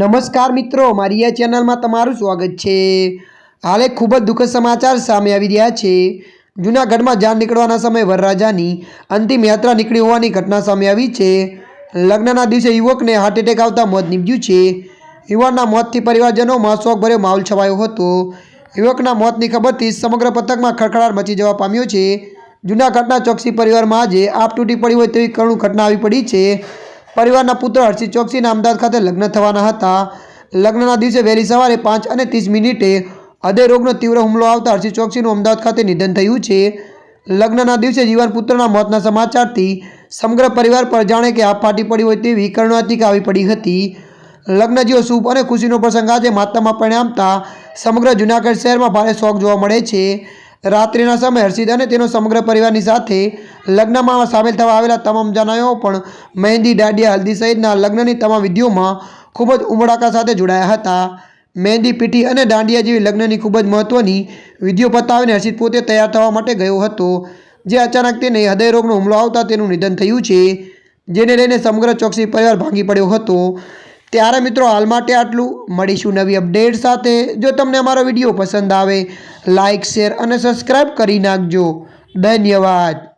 નમસ્કાર મિત્રો, મારી આ ચેનલમાં તમારું સ્વાગત છે. હાલ ખૂબ જ દુઃખદ સમાચાર સામે આવી રહ્યા છે. જૂનાગઢમાં જાન નીકળવાના સમયે વરરાજાની અંતિમ યાત્રા નીકળી હોવાની ઘટના સામે આવી છે. લગ્નના દિવસે યુવકને હાર્ટ એટેક આવતા મોત નીપજ્યું છે. યુવાનના મોતથી પરિવારજનોમાં શોકભર્યો માહોલ છવાયો હતો. યુવકના મોતની ખબરથી સમગ્ર પથકમાં ખળખળાટ મચી જવા પામ્યો છે. જૂનાગઢના ચોકસી પરિવારમાં આજે આપ તૂટી પડી હોય તેવી કરુણ ઘટના આવી પડી છે. પરિવારના પુત્ર હર્ષિત ચોકસીના અમદાવાદ ખાતે લગ્ન થવાના હતા. લગ્નના દિવસે વહેલી સવારે પાંચ અને ત્રીસ મિનિટે હૃદય રોગનો તીવ્ર હુમલો આવતા હર્ષિત ચોકસીનું અમદાવાદ ખાતે નિધન થયું છે. લગ્નના દિવસે જીવન પુત્રના મોતના સમાચારથી સમગ્ર પરિવાર પર જાણે કે આ ફાટી પડી હોય તેવી કરુણાતિકા આવી પડી હતી. લગ્ન જેવો શુભ અને ખુશીનો પ્રસંગ આજે માતામાં પરિણામતા સમગ્ર જૂનાગઢ શહેરમાં ભારે શોખ જોવા મળે છે. રાત્રિના સમયે હર્ષિત અને તેનો સમગ્ર પરિવારની સાથે લગ્નમાં સામેલ થવા આવેલા તમામ જણાયો પણ મહેંદી દાંડિયા હલ્દી સહિતના લગ્નની તમામ વિધિઓમાં ખૂબ જ ઉમળાકા સાથે જોડાયા હતા. મહેંદી, પીઠી અને દાંડિયા જેવી લગ્નની ખૂબ જ મહત્ત્વની વિધિઓ પતાવીને હર્ષિત પોતે તૈયાર થવા માટે ગયો હતો. જે અચાનક તેને હૃદયરોગનો હુમલો આવતા તેનું નિધન થયું છે, જેને લઈને સમગ્ર ચોકસી પરિવાર ભાંગી પડ્યો હતો. ત્યારે મિત્રો, હાલ માટે આટલું. મળીશું નવી અપડેટ સાથે. જો તમને અમારો વીડિયો પસંદ આવે લાઇક શેર અને સબસ્ક્રાઈબ કરી નાખજો. ધન્યવાદ.